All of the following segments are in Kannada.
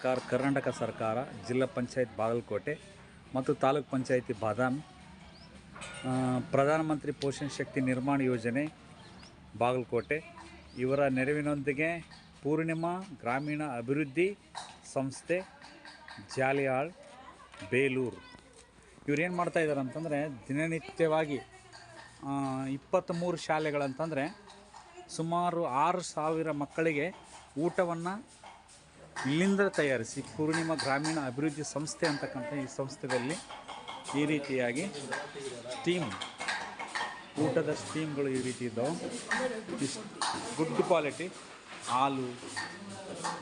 ಸರ್ಕಾರ, ಕರ್ನಾಟಕ ಸರ್ಕಾರ, ಜಿಲ್ಲಾ ಪಂಚಾಯತ್ ಬಾಗಲಕೋಟೆ ಮತ್ತು ತಾಲೂಕ್ ಪಂಚಾಯಿತಿ ಬಾದಾಮಿ ಪ್ರಧಾನಮಂತ್ರಿ ಪೋಷಣ್ ಶಕ್ತಿ ನಿರ್ಮಾಣ ಯೋಜನೆ ಬಾಗಲಕೋಟೆ. ಇವರ ನೆರವಿನೊಂದಿಗೆ ಪೂರ್ಣಿಮಾ ಗ್ರಾಮೀಣ ಅಭಿವೃದ್ಧಿ ಸಂಸ್ಥೆ ಜಾಲಿಯಾಳ್, ಬೇಲೂರು. ಇವ್ರು ಏನು ಮಾಡ್ತಾ ಇದ್ದಾರೆ ಅಂತಂದರೆ ದಿನನಿತ್ಯವಾಗಿ ಇಪ್ಪತ್ತ್ಮೂರು ಶಾಲೆಗಳಂತಂದರೆ ಸುಮಾರು ಆರು ಸಾವಿರ ಮಕ್ಕಳಿಗೆ ಊಟವನ್ನು ಇಲ್ಲಿಂದ ತಯಾರಿಸಿ ಪೂರ್ಣಿಮಾ ಗ್ರಾಮೀಣ ಅಭಿವೃದ್ಧಿ ಸಂಸ್ಥೆ ಅಂತಕ್ಕಂಥ ಈ ಸಂಸ್ಥೆಯಲ್ಲಿ ಈ ರೀತಿಯಾಗಿ ಸ್ಟೀಮ್, ಊಟದ ಸ್ಟೀಮ್ಗಳು ಈ ರೀತಿ ಇದ್ದಾವೆ. ಗುಡ್ ಕ್ವಾಲಿಟಿ, ಹಾಲು,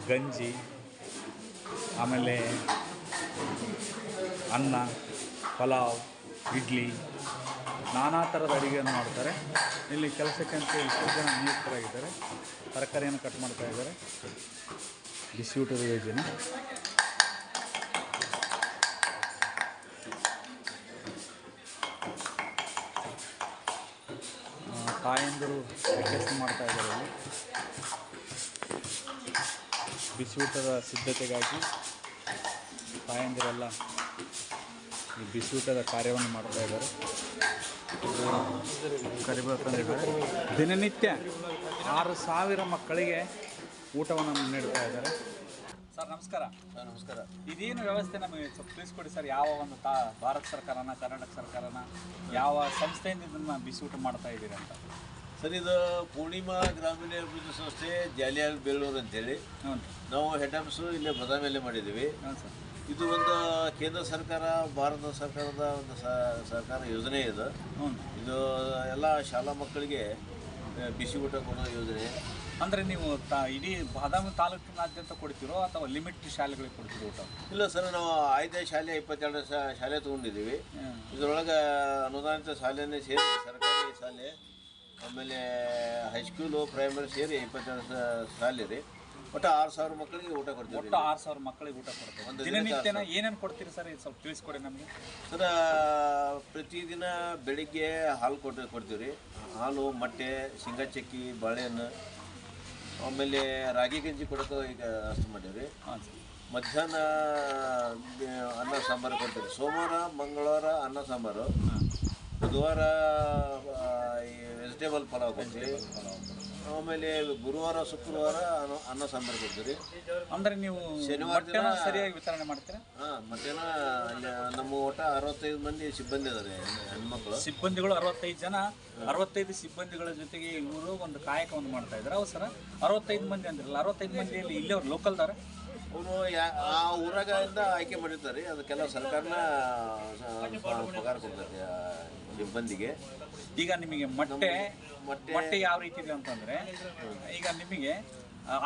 ಗಂಜಿ, ಆಮೇಲೆ ಅನ್ನ, ಪಲಾವ್, ಇಡ್ಲಿ, ನಾನಾ ಥರದ ಅಡುಗೆಯನ್ನು ಮಾಡ್ತಾರೆ. ಇಲ್ಲಿ ಕೆಲಸಕ್ಕೆ ಅಂತ ಇಷ್ಟು ಜನ ನಿಯುಕ್ತರಾಗಿದ್ದಾರೆ. ತರಕಾರಿಯನ್ನು ಕಟ್ ಮಾಡ್ತಾ ಇದ್ದಾರೆ. ಬಿಸಿ ಊಟದ ಯೋಜನೆ ತಾಯಂದಿರು ಕೆಲಸ ಮಾಡ್ತಾ ಇದ್ದಾರೆ ಇಲ್ಲಿ. ಬಿಸಿ ಸಿದ್ಧತೆಗಾಗಿ ತಾಯಂದಿರೆಲ್ಲ ಈ ಬಿಸಿಯೂಟದ ಕಾರ್ಯವನ್ನು ಮಾಡ್ತಾ ಇದ್ದಾರೆ. ಕರಿಬೇಕಂದ್ರೆ ದಿನನಿತ್ಯ ಆರು ಸಾವಿರ ಮಕ್ಕಳಿಗೆ ಊಟವನ್ನು ನೀಡ್ತಾ ಇದ್ದಾರೆ. ಸರ್ ನಮಸ್ಕಾರ. ಸರ್ ನಮಸ್ಕಾರ. ಇದೇನು ವ್ಯವಸ್ಥೆ ನಮಗೆ ಸ್ವಲ್ಪ ತಿಳಿಸ್ಕೊಡಿ ಸರ್ ಯಾವ ಒಂದು ತಾ ಭಾರತ ಸರ್ಕಾರನ ಕರ್ನಾಟಕ ಸರ್ಕಾರನ ಯಾವ ಸಂಸ್ಥೆಯಿಂದ ಇದನ್ನು ಬಿಸಿ ಊಟ ಮಾಡ್ತಾ ಇದ್ದೀರಿ ಅಂತ? ಸರ್ ಇದು ಪೂರ್ಣಿಮಾ ಗ್ರಾಮೀಣ ಅಭಿವೃದ್ಧಿ ಸಂಸ್ಥೆ ಜಾಲಿಯಾಲ್ ಬೇಲೂರು ಅಂತೇಳಿ. ಹ್ಞೂ ನಾವು ಹೆಡ್ ಆಫೀಸು ಇಲ್ಲೇ ಬದಾಮಿಯಲ್ಲೇ ಮಾಡಿದ್ದೀವಿ. ಹ್ಞೂ ಸರ್. ಇದು ಒಂದು ಕೇಂದ್ರ ಸರ್ಕಾರ ಭಾರತ ಸರ್ಕಾರದ ಒಂದು ಸರ್ಕಾರ ಯೋಜನೆ ಇದು. ಹ್ಞೂ ಇದು ಎಲ್ಲ ಶಾಲಾ ಮಕ್ಕಳಿಗೆ ಬಿಸಿ ಊಟ ಕೊಡೋ ಯೋಜನೆ. ಅಂದರೆ ನೀವು ತಾ ಇಡೀ ಬಾದಾಮಿ ತಾಲೂಕಿನಾದ್ಯಂತ ಕೊಡ್ತೀರೋ ಅಥವಾ ಲಿಮಿಟ್ ಶಾಲೆಗಳಿಗೆ ಕೊಡ್ತೀರೋ ಊಟ? ಇಲ್ಲ ಸರ್ ನಾವು ಆಯ್ದ ಶಾಲೆ ಇಪ್ಪತ್ತೆರಡು ಶಾಲೆ ತೊಗೊಂಡಿದ್ದೀವಿ. ಇದರೊಳಗೆ ಅನುದಾನಿತ ಶಾಲೆನೇ ಸೇರಿ ಸರ್ಕಾರಿ ಶಾಲೆ ಆಮೇಲೆ ಹೈಸ್ಕೂಲು ಪ್ರೈಮರಿ ಸೇರಿ ಇಪ್ಪತ್ತೆರಡು ಶಾಲೆ ರೀ. ಒಟ್ಟು ಆರು ಸಾವಿರ ಮಕ್ಕಳಿಗೆ ಊಟ ಕೊಡ್ತೀವಿ. ಒಟ್ಟು ಆರು ಸಾವಿರ ಮಕ್ಕಳಿಗೆ ಊಟ ಕೊಡ್ತೀವಿ. ಒಂದು ದಿನನಿತ್ಯನ ಏನೇನು ಕೊಡ್ತೀರಿ ಸರ್ ಇದು ಸ್ವಲ್ಪ ತಿಳಿಸ್ಕೊಡಿ ನಮಗೆ? ಸರ ಪ್ರತಿದಿನ ಬೆಳಿಗ್ಗೆ ಹಾಲು ಕೊಟ್ಟು ಕೊಡ್ತೀವಿ ರೀ. ಹಾಲು ಮೊಟ್ಟೆ ಶೇಂಗಾ ಚಕ್ಕಿ ಬಾಳೆಹಣ್ಣು ಆಮೇಲೆ ರಾಗಿ ಗಂಜಿ ಕೊಡೋಕೆ ಈಗ ಅಷ್ಟು ಮಾಡೀವಿ ಹಾಂ ಸರ್. ಮಧ್ಯಾಹ್ನ ಅನ್ನ ಸಾಂಬಾರು ಕೊಡ್ತೀವಿ ಸೋಮವಾರ ಮಂಗಳವಾರ ಅನ್ನ ಸಾಂಬಾರು. ಬುಧವಾರ ಈ ವೆಜಿಟೇಬಲ್ ಪಲಾವ್ ಕೊಡ್ತೀವಿ. ಆಮೇಲೆ ಗುರುವಾರ ಶುಕ್ರವಾರ ಅನ್ನ- ಅನ್ನ ಸಾಂಬಾರು ಕೊಡ್ತೀವಿ ಅಂದ್ರೆ ನೀವು ಶನಿವಾರ ದಿನ- ಮೊಟ್ಟೆನ ಸರಿಯಾಗಿ ವಿತರಣೆ ಮಾಡ್ತೀರಾ? ಹಾಂ ಮಧ್ಯಾಹ್ನ ಅಲ್ಲಿ ನಮ್ಮ ಒಟ್ಟ ಅರವತ್ತೈದು ಮಂದಿ ಸಿಬ್ಬಂದಿ ಇದ್ದಾರೆ ಹೆಣ್ಮಕ್ಳು. ಸಿಬ್ಬಂದಿಗಳು ಅರವತ್ತೈದು ಜನ. ಅರವತ್ತೈದು ಸಿಬ್ಬಂದಿಗಳ ಜೊತೆಗೆ ಇವರು ಒಂದು ಕಾಯಕವನ್ನು ಮಾಡ್ತಾ ಇದ್ದಾರೆ ಹೌದು ಸರ್? ಅರವತ್ತೈದು ಮಂದಿ ಅಂದ್ರಲ್ಲ ಅರವತ್ತೈದು ಮಂದಿಯಲ್ಲಿ ಇಲ್ಲಿ ಅವ್ರು ಲೋಕಲ್ದಾರ ಅವರು ಆ ಊರಾಗ ಇಂದ ಆಯ್ಕೆ ಮಾಡಿರ್ತಾರೆ. ಅದಕ್ಕೆಲ್ಲ ಸರ್ಕಾರನ ಸ- ಪಗಾರ ಕೊಡ್ತಾರೆ. ಆ ಸಿಬ್ಬಂದಿಗೆ ಈಗ ನಿಮಗೆ ಮೊಟ್ಟೆ ಮೊಟ್ಟೆ ಯಾವ ರೀತಿ ಇದೆ ಅಂತಂದ್ರೆ ಈಗ ನಿಮಗೆ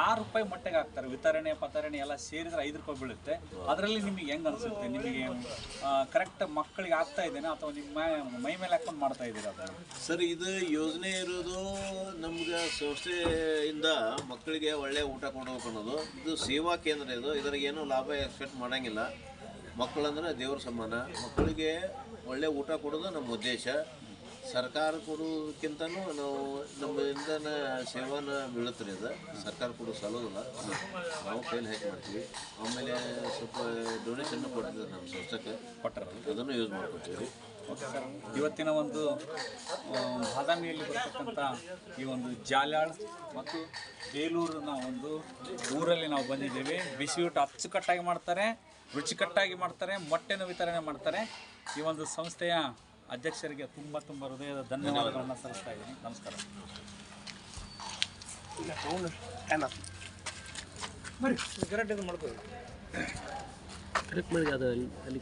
ಆರು ರೂಪಾಯಿ ಮೊಟ್ಟೆಗೆ ಹಾಕ್ತಾರೆ. ವಿತರಣೆ ಪತರಣೆ ಎಲ್ಲ ಸೇರಿದ್ರೆ ಐದು ರೂಪಾಯಿ ಬೀಳುತ್ತೆ. ಅದರಲ್ಲಿ ನಿಮಗೆ ಹೆಂಗ್ ಅನ್ಸುತ್ತೆ? ನಿಮಗೆ ಕರೆಕ್ಟ್ ಮಕ್ಕಳಿಗೆ ಆಗ್ತಾ ಇದ್ದೇನೆ ಅಥವಾ ನಿಮ್ಮ ಮೈ- ಮೇಲೆ ಹಾಕೊಂಡು ಮಾಡ್ತಾ ಇದ್ದೀರಾ ಸರ್ ಇದು ಯೋಜನೆ ಇರೋದು ನಮ್ಗೆ ಸಂಸ್ಥೆಯಿಂದ ಮಕ್ಕಳಿಗೆ ಒಳ್ಳೆ ಊಟ ಕೊಡಬೇಕು ಅನ್ನೋದು. ಇದು ಸೇವಾ ಕೇಂದ್ರ ಇದು. ಇದ್ರಾಗ ಏನೂ ಲಾಭ ಎಕ್ಸ್ಪೆಕ್ಟ್ ಮಾಡಂಗಿಲ್ಲ. ಮಕ್ಕಳಂದ್ರೆ ದೇವ್ರ ಸಮಾನ. ಮಕ್ಕಳಿಗೆ ಒಳ್ಳೆ ಊಟ ಕೊಡೋದು ನಮ್ಮ ಉದ್ದೇಶ. ಸರ್ಕಾರ ಕೊಡೋದಕ್ಕಿಂತನೂ ನಾವು ನಮ್ಮಿಂದನ ಸೇವಾನ ಬೀಳುತ್ತೆ ಅದು. ಸರ್ಕಾರ ಕೊಡೋ ಸಲೋದಿಲ್ಲ ನಾವು ಕೈಲಿ ಹಾಕಿ ಮಾಡ್ತೀವಿ? ಆಮೇಲೆ ಸ್ವಲ್ಪ ಡೊನೇಷನ್ ಕೊಡ್ತೀವಿ ನಮ್ಮ ಸಂಸ್ಥೆಗೆ. ಕೊಟ್ಟರೆ ಅದನ್ನು ಯೂಸ್ ಮಾಡ್ಕೊತೀವಿ. ಇವತ್ತಿನ ಒಂದು ಬಾದಾಮಿಯಲ್ಲಿ ಬರ್ತಕ್ಕಂಥ ಈ ಒಂದು ಜಾಲಾಳ್ ಮತ್ತು ಬೇಲೂರಿನ ಒಂದು ಊರಲ್ಲಿ ನಾವು ಬಂದಿದ್ದೇವೆ. ಬಿಸಿ ಊಟ ಅಚ್ಚುಕಟ್ಟಾಗಿ ಮಾಡ್ತಾರೆ. ರುಚಿಕಟ್ಟಾಗಿ ಮಾಡ್ತಾರೆ ಮೊಟ್ಟೆನ ವಿತರಣೆ ಮಾಡ್ತಾರೆ. ಈ ಒಂದು ಸಂಸ್ಥೆಯ ಅಧ್ಯಕ್ಷರಿಗೆ ತುಂಬ ತುಂಬ ಹೃದಯದ ಧನ್ಯವಾದಗಳನ್ನು ಸಲ್ಲಿಸ್ತಾ ಇದ್ದೀನಿ. ನಮಸ್ಕಾರ. ಮಾಡಿ ಅದು ಅಲ್ಲಿ